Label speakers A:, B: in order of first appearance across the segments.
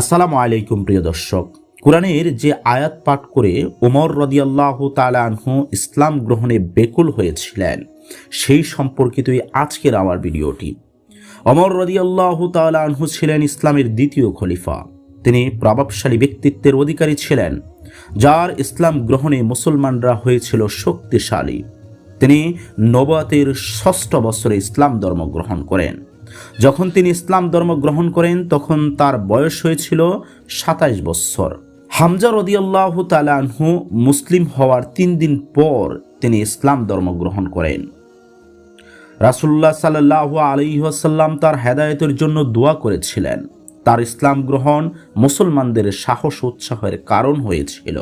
A: আসসালামু আলাইকুম প্রিয় দর্শক। কোরআনের যে আয়াত পাঠ করে ওমর রদিয়াল্লাহ তালানহু ইসলাম গ্রহণে বেকুল হয়েছিলেন, সেই সম্পর্কিতই আজকের আমার ভিডিওটি। অমর রদিয়াল্লাহ তালানহু ছিলেন ইসলামের দ্বিতীয় খলিফা। তিনি প্রভাবশালী ব্যক্তিত্বের অধিকারী ছিলেন, যার ইসলাম গ্রহণে মুসলমানরা হয়েছিল শক্তিশালী। তিনি নবাতের ষষ্ঠ বছরে ইসলাম ধর্ম গ্রহণ করেন। যখন তিনি ইসলাম ধর্ম গ্রহণ করেন, তখন তার বয়স হয়েছিল সাতাইশ বছর হামজা রদিয়াল্লাহ তালানহু মুসলিম হওয়ার তিন দিন পর তিনি ইসলাম ধর্ম গ্রহণ করেন। রাসুল্লাহ সাল্লাহ আলহিহাসাল্লাম তার হেদায়তের জন্য দোয়া করেছিলেন। তার ইসলাম গ্রহণ মুসলমানদের সাহস উৎসাহের কারণ হয়েছিল।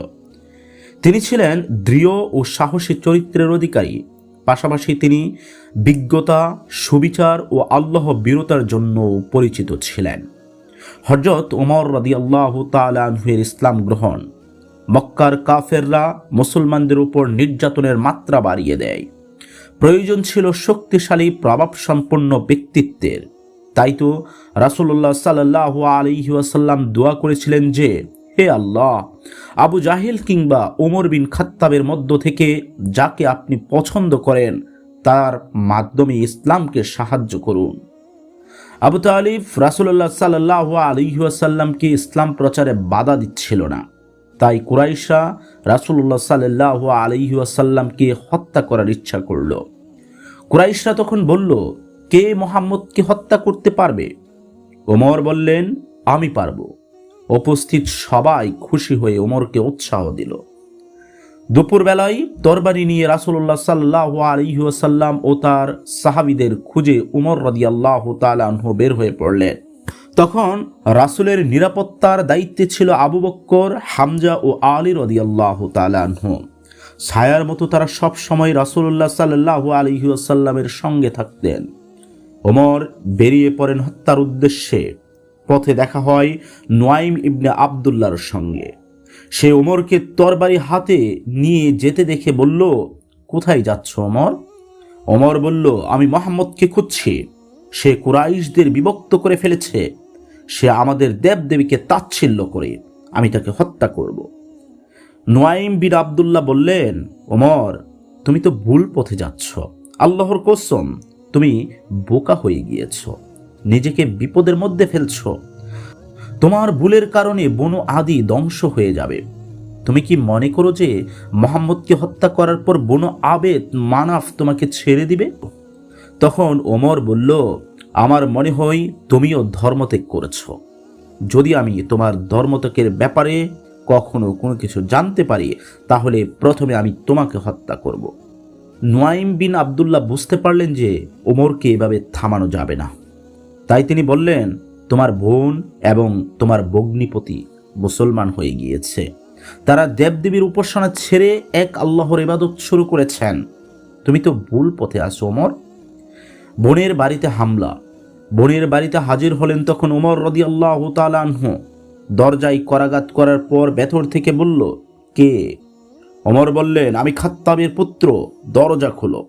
A: তিনি ছিলেন দৃঢ় ও সাহসী চরিত্রের অধিকারী। পাশাপাশি তিনি বিজ্ঞতা, সুবিচার ও আল্লাহ বীরতার জন্য পরিচিত ছিলেন। হজরত ওমর রদি আল্লাহ তালের ইসলাম গ্রহণ মক্কার কাফেররা মুসলমানদের উপর নির্যাতনের মাত্রা বাড়িয়ে দেয়। প্রয়োজন ছিল শক্তিশালী, প্রভাবসম্পন্ন ব্যক্তিত্বের। তাই তো রাসুল্লাহ সাল্লাহ আলিহাসাল্লাম দোয়া করেছিলেন যে হে আল্লাহ, আবু জাহিল কিংবা ওমর বিন খাত্তাবের মধ্য থেকে যাকে আপনি পছন্দ করেন, তার মাধ্যমে ইসলামকে সাহায্য করুন। আবু তালিফ রাসুল্লাহ সাল্লাহ আলিহাসাল্লামকে ইসলাম প্রচারে বাধা দিচ্ছিল না। তাই কুরাইশা রাসুল্লাহ সাল্লাহ আলিহাসাল্লামকে হত্যা করার ইচ্ছা করল। কুরাইশরা তখন বলল, কে মোহাম্মদকে হত্যা করতে পারবে? ওমর বললেন, আমি পারব। উপস্থিত সবাই খুশি হয়ে ওমরকে উৎসাহ দিল। দুপুরবেলায় তরবারি নিয়ে রাসুল্লাহ সাল্লাহ আলিহাসাল্লাম ও তার সাহাবিদের খুঁজে উমর রদি আল্লাহ তালাহ বের হয়ে পড়লেন। তখন রাসুলের নিরাপত্তার দায়িত্বে ছিল আবু বক্কর, হামজা ও আলী রদি আল্লাহ তালাহ ছায়ার মতো তারা সব সময় রাসুল্লাহ সাল্লাহ আলিহাসাল্লামের সঙ্গে থাকতেন। ওমর বেরিয়ে পড়েন হত্যার উদ্দেশ্যে। পথে দেখা হয় নোয়াইম ইবনে আবদুল্লার সঙ্গে। সে ওমরকে তরবারি হাতে নিয়ে যেতে দেখে বলল, কোথায় যাচ্ছ ওমর? ওমর বলল, আমি মোহাম্মদকে খুঁজছি। সে কুরাইশদের বিভক্ত করে ফেলেছে। সে আমাদের দেবদেবীকে তাচ্ছিল্য করে। আমি তাকে হত্যা করব। নোয়াইম বিন আবদুল্লাহ বললেন, ওমর, তুমি তো ভুল পথে যাচ্ছ। আল্লাহর কসম, তুমি বোকা হয়ে গিয়েছ। নিজেকে বিপদের মধ্যে ফেলছ। তোমার ভুলের কারণে বনু আদি ধ্বংস হয়ে যাবে। তুমি কি মনে করো যে মোহাম্মদকে হত্যা করার পর বনু আবেদ মানাফ তোমাকে ছেড়ে দিবে? তখন ওমর বলল, আমার মনে হয় তুমিও ধর্মত্যাগ করেছ। যদি আমি তোমার ধর্মত্যাগের ব্যাপারে কখনো কোনো কিছু জানতে পারি, তাহলে প্রথমে আমি তোমাকে হত্যা করব। নোয়াইম বিন আবদুল্লাহ বুঝতে পারলেন যে ওমরকে এভাবে থামানো যাবে না। তাই তিনি বললেন, তোমার বোন এবং তোমার বগ্নিপতি মুসলমান হয়ে গিয়েছে। তারা দেবদেবীর উপাসনা ছেড়ে এক আল্লাহর ইবাদত শুরু করেছেন। তুমি তো ভুল পথে আছো, ওমর। বোনের বাড়িতে হামলা। বোনের বাড়িতে হাজির হলেন তখন ওমর রদি আল্লাহ তালাহ দরজায় করাঘাত করার পর ভেতর থেকে বলল, কে? অমর বললেন, আমি খাত্তাবের পুত্র, দরজা খোলো।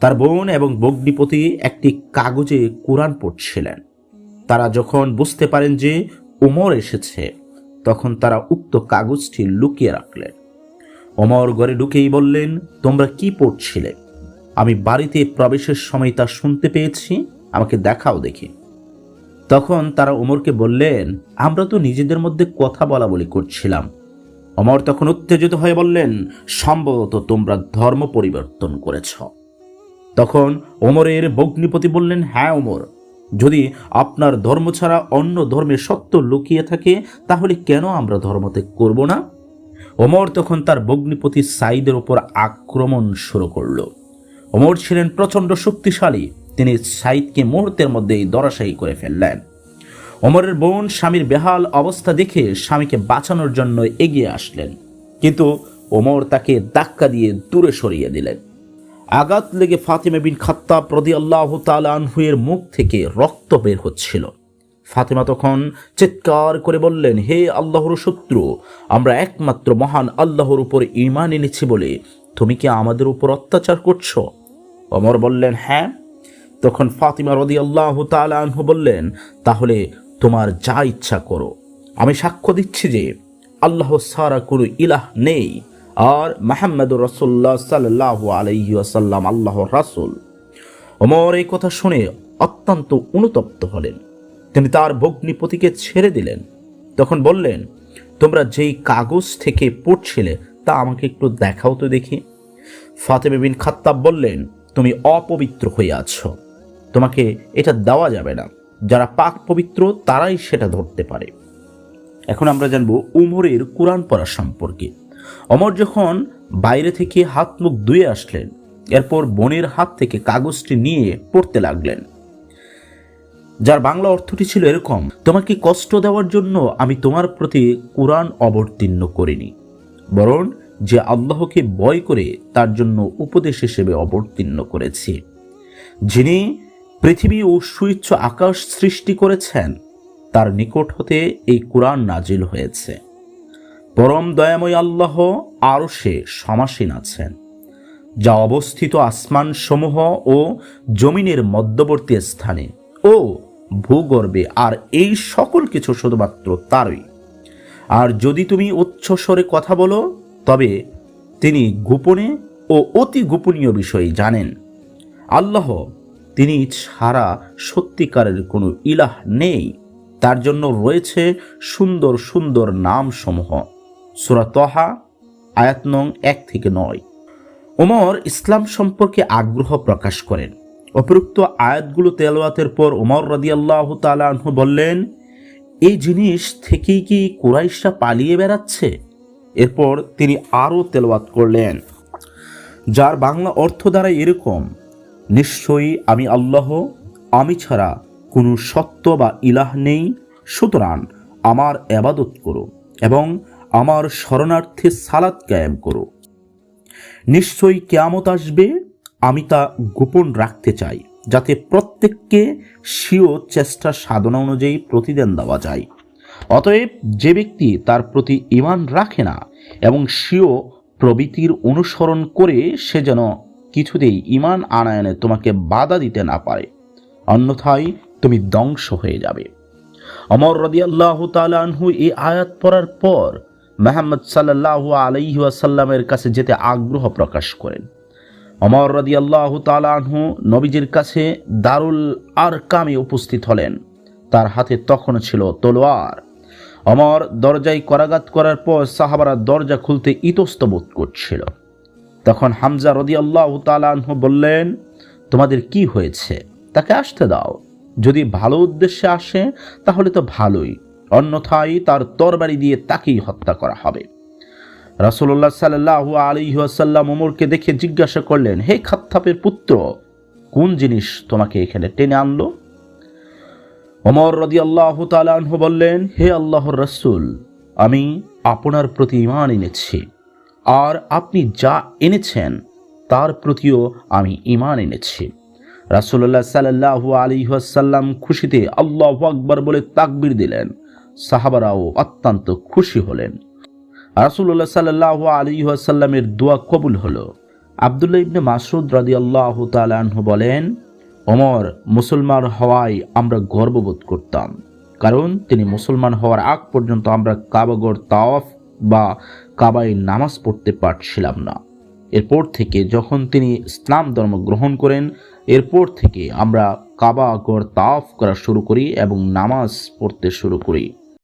A: তার বোন এবং বগ্নিপতি একটি কাগজে কোরআন পড়ছিলেন। তারা যখন বুঝতে পারেন যে ওমর এসেছে, তখন তারা উক্ত কাগজটি লুকিয়ে রাখলেন। ওমর ঘরে ঢুকেই বললেন, তোমরা কি পড়ছিলে? আমি বাড়িতে প্রবেশের সময় তা শুনতে পেয়েছি, আমাকে দেখাও দেখি। তখন তারা ওমরকে বললেন, আমরা তো নিজেদের মধ্যে কথা বলা বলি করছিলাম। অমর তখন উত্তেজিত হয়ে বললেন, সম্ভবত তোমরা ধর্ম পরিবর্তন করেছ। তখন ওমরের বগ্নিপতি বললেন হ্যাঁ ওমর, যদি আপনার ধর্ম ছাড়া অন্য ধর্মের সত্য লুকিয়ে থাকে, তাহলে কেন আমরা ধর্মত্যাগ করব না? ওমর তখন তার বগ্নিপতি সাইদের ওপর আক্রমণ শুরু করল। ওমর ছিলেন প্রচণ্ড শক্তিশালী। তিনি সাইদকে মুহূর্তের মধ্যেই দরাশায়ী করে ফেললেন। ওমরের বোন স্বামীর বেহাল অবস্থা দেখে স্বামীকে বাঁচানোর জন্য এগিয়ে আসলেন। কিন্তু ওমর তাকে ধাক্কা দিয়ে দূরে সরিয়ে দিলেন। আঘাত লেগে ফাতিমা বিন খাত্তাব প্রদি আল্লাহ তালানহুয়ের মুখ থেকে রক্ত বের হচ্ছিল। ফাতিমা তখন চিৎকার করে বললেন, হে আল্লাহর শত্রু, আমরা একমাত্র মহান আল্লাহর উপর ইমান এনেছি বলে তুমি কি আমাদের উপর অত্যাচার করছ? অমর বললেন হ্যাঁ। তখন ফাতিমা রদি আল্লাহ তালানহু বললেন, তাহলে তোমার যা ইচ্ছা করো। আমি সাক্ষ্য দিচ্ছি যে আল্লাহ সারা কোনো ইলাহ নেই। আর মাহমদ রসুল্লাহ সাল্লাহ আলহি আসাল্লাম আল্লাহ রাসুল। ওমর এই কথা শুনে অত্যন্ত অনুতপ্ত হলেন। তিনি তার ভগ্নিপতিকে ছেড়ে দিলেন। তখন বললেন, তোমরা যেই কাগজ থেকে পড়ছিলে, তা আমাকে একটু দেখাও তো দেখি। ফাতেমে বিন খাত্তাব বললেন, তুমি অপবিত্র হয়ে আছো। তোমাকে এটা দেওয়া যাবে না। যারা পাক পবিত্র, তারাই সেটা ধরতে পারে। এখন আমরা জানব উমরের কোরআন পড়া সম্পর্কে। অমর যখন বাইরে থেকে হাত মুখ ধুয়ে আসলেন, এরপর বোনের হাত থেকে কাগজটি নিয়ে পড়তে লাগলেন। যার বাংলা অর্থটি ছিল এরকম, তোমাকে কষ্ট দেওয়ার জন্য আমি তোমার প্রতি কোরআন অবতীর্ণ করিনি, বরং যে আল্লাহকে ভয় করে তার জন্য উপদেশ হিসেবে অবতীর্ণ করেছি। যিনি পৃথিবী ও সুইচ্ছ আকাশ সৃষ্টি করেছেন, তার নিকট হতে এই কোরআন নাজিল হয়েছে। পরম দয়াময় আল্লাহ আরও সে সমাসীন আছেন, যা অবস্থিত আসমান সমূহ ও জমিনের মধ্যবর্তী স্থানে ও ভূগর্ভে, আর এই সকল কিছু শুধুমাত্র তারই। আর যদি তুমি উচ্চস্বরে কথা বলো, তবে তিনি গোপনে ও অতি গোপনীয় বিষয় জানেন। আল্লাহ তিনি ছাড়া সত্যিকারের কোনো ইলাহ নেই, তার জন্য রয়েছে সুন্দর সুন্দর নামসমূহ। সুরা তহা, আয়াত নং এক থেকে নয়। ওমর ইসলাম সম্পর্কে আগ্রহ প্রকাশ করেন। অপরুক্ত আয়াতগুলো তেলাওয়াতের পর ওমর রদিয়াল্লাহ তালাহ বললেন, এই জিনিস থেকেই কি কুরাইশরা পালিয়ে বেড়াচ্ছে? এরপর তিনি আরও তেলাওয়াত করলেন, যার বাংলা অর্থ দ্বারা এরকম, নিশ্চয়ই আমি আল্লাহ, আমি ছাড়া কোনো সত্য বা ইলাহ নেই, সুতরাং আমার এবাদত করো এবং আমার শরণার্থে সালাদ কায়েম করো। নিশ্চয়ই কেয়ামত আসবে, আমি তা গোপন রাখতে চাই, যাতে প্রত্যেককে স্বীয় চেষ্টা সাধনা অনুযায়ী প্রতিদান দেওয়া যায়। অতএব যে ব্যক্তি তার প্রতি ইমান রাখে না এবং স্বীয় প্রবৃতির অনুসরণ করে সে যেন কিছুতেই ইমান আনায়নে তোমাকে বাধা দিতে না পারে, অন্যথায় তুমি ধ্বংস হয়ে যাবে। অমর রদিয়াল্লাহ তালানহু এই আয়াত পড়ার পর মেহাম্মদ সাল্লাহ আলাইহাসাল্লামের কাছে যেতে আগ্রহ প্রকাশ করেন। অমর রদি আল্লাহ তালাহু নবীজির কাছে দারুল আর কামে উপস্থিত হলেন। তার হাতে তখন ছিল তলোয়ার। অমর দরজায় করাঘাত করার পর সাহাবারা দরজা খুলতে ইতস্ত বোধ করছিল। তখন হামজা রদি আল্লাহ তালাহু বললেন, তোমাদের কি হয়েছে? তাকে আসতে দাও। যদি ভালো উদ্দেশ্যে আসে, তাহলে তো ভালোই। অন্যথায় তার তরবারি দিয়ে তাকেই হত্যা করা হবে। রাসুল্লাহ সাল্লাহ আলিহাসাল্লাম ওমরকে দেখে জিজ্ঞাসা করলেন, হে খাত্তাপের পুত্র, কোন জিনিস তোমাকে এখানে টেনে আনলো? ওমর রদি আল্লাহ তালাহ বললেন, হে আল্লাহর রসুল, আমি আপনার প্রতি ইমান এনেছি। আর আপনি যা এনেছেন, তার প্রতিও আমি ইমান এনেছি। রাসুল্লাহ সাল্লাহ আলিহাসাল্লাম খুশিতে আল্লাহ আকবর বলে তাকবির দিলেন। সাহাবারাও অত্যন্ত খুশি হলেন। রাসুল্লাহ সাল্লাহ আলী আসাল্লামের দোয়া কবুল হলো। আবদুল্লাহ ইবনে মাসুদ রাদি আল্লাহ তালাহ বলেন অমর মুসলমান হওয়ায় আমরা গর্ববোধ করতাম। কারণ তিনি মুসলমান হওয়ার আগ পর্যন্ত আমরা কাবাগর তাওয়াফ বা কাবায় নামাজ পড়তে পারছিলাম না। এরপর থেকে যখন তিনি ইসলাম ধর্ম গ্রহণ করেন, এরপর থেকে আমরা কাবাগর তাওয়াফ করা শুরু করি এবং নামাজ পড়তে শুরু করি।